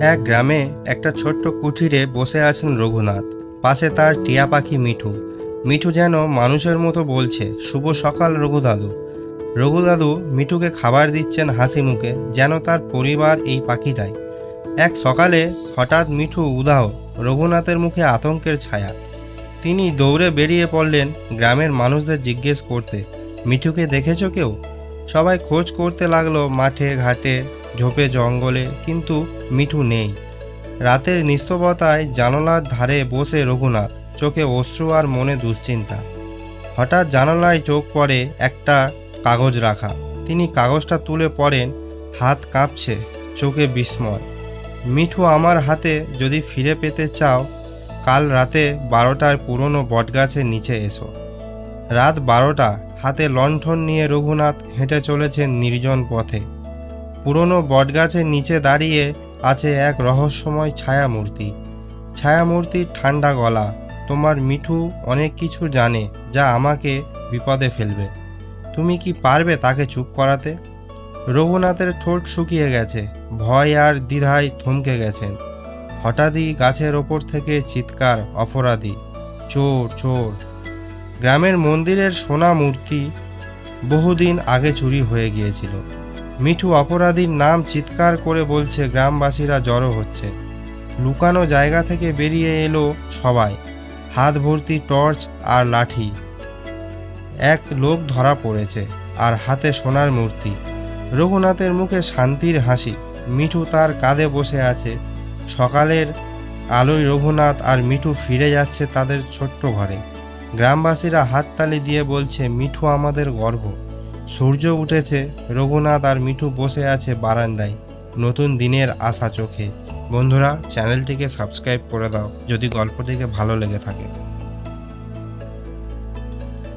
এক গ্রামে একটা ছোট্ট কুঠিরে বসে আছেন রঘুনাথ। পাশে তার টিয়া পাখি মিঠু। মিঠু যেন মানুষের মতো বলছে, শুভ সকাল রঘুদাদু। রঘুদাদু মিঠুকে খাবার দিচ্ছেন হাসি মুখে, যেন তার পরিবার এই পাখিটাই। এক সকালে হঠাৎ মিঠু উদাহ, রঘুনাথের মুখে আতঙ্কের ছায়া। তিনি দৌড়ে বেরিয়ে পড়লেন গ্রামের মানুষদের জিজ্ঞেস করতে, মিঠুকে দেখেছ কেউ? সবাই খোঁজ করতে লাগল মাঠে, ঘাটে। ঝোপে জঙ্গলে, কিন্তু মিঠু নেই। রাতের নিস্তবতায় জানালার ধারে বসে রঘুনাথ, চোখে অশ্রু আর মনে দুশ্চিন্তা। হঠাৎ জানালায় চোখ পড়ে একটা কাগজ রাখা। তিনি কাগজটা তুলে পড়েন, হাত কাঁপছে, চোখে বিস্ময়। মিঠু, আমার হাতে যদি ফিরে পেতে চাও, কাল রাতে বারোটার পুরনো বটগাছের নিচে এসো। রাত বারোটা, হাতে লণ্ঠন নিয়ে রঘুনাথ হেঁটে চলেছেন নির্জন পথে। পুরনো বটগাছের নিচে দাঁড়িয়ে আছে এক রহস্যময় ছায়ামূর্তি। ছায়ামূর্তির ঠান্ডা গলা, তোমার মিঠু অনেক কিছু জানে যা আমাকে বিপদে ফেলবে। তুমি কি পারবে তাকে চুপ করাতে? রঘুনাথের ঠোঁট শুকিয়ে গেছে, ভয় আর দ্বিধায় থমকে গেছেন। হঠাৎই গাছের ওপর থেকে চিৎকার, অপরাধী, চোর চোর। গ্রামের মন্দিরের সোনা মূর্তি বহুদিন আগে চুরি হয়ে গিয়েছিল। মিঠু অপরাধীর নাম চিৎকার করে বলছে, গ্রামবাসীরা জড়ো হচ্ছে। লুকানো জায়গা থেকে বেরিয়ে এলো সবাই, হাত ভর্তি টর্চ আর লাঠি। এক লোক ধরা পড়েছে আর হাতে সোনার মূর্তি। রঘুনাথের মুখে শান্তির হাসি। মিঠু তার কাঁধে বসে আছে। সকালের আলোয় রঘুনাথ আর মিঠু ফিরে যাচ্ছে তাদের ছোট্ট ঘরে। গ্রামবাসীরা হাততালি দিয়ে বলছে, মিঠু আমাদের গর্ব সূর্য উঠেছে, রঘুনাথ আর মিঠু বসে আছে বারান্দায়। নতুন দিনের আশা চোখে। বন্ধুরা, চ্যানেলটিকে সাবস্ক্রাইব করে দাও, যদি গল্পটিকে ভালো লেগে থাকে।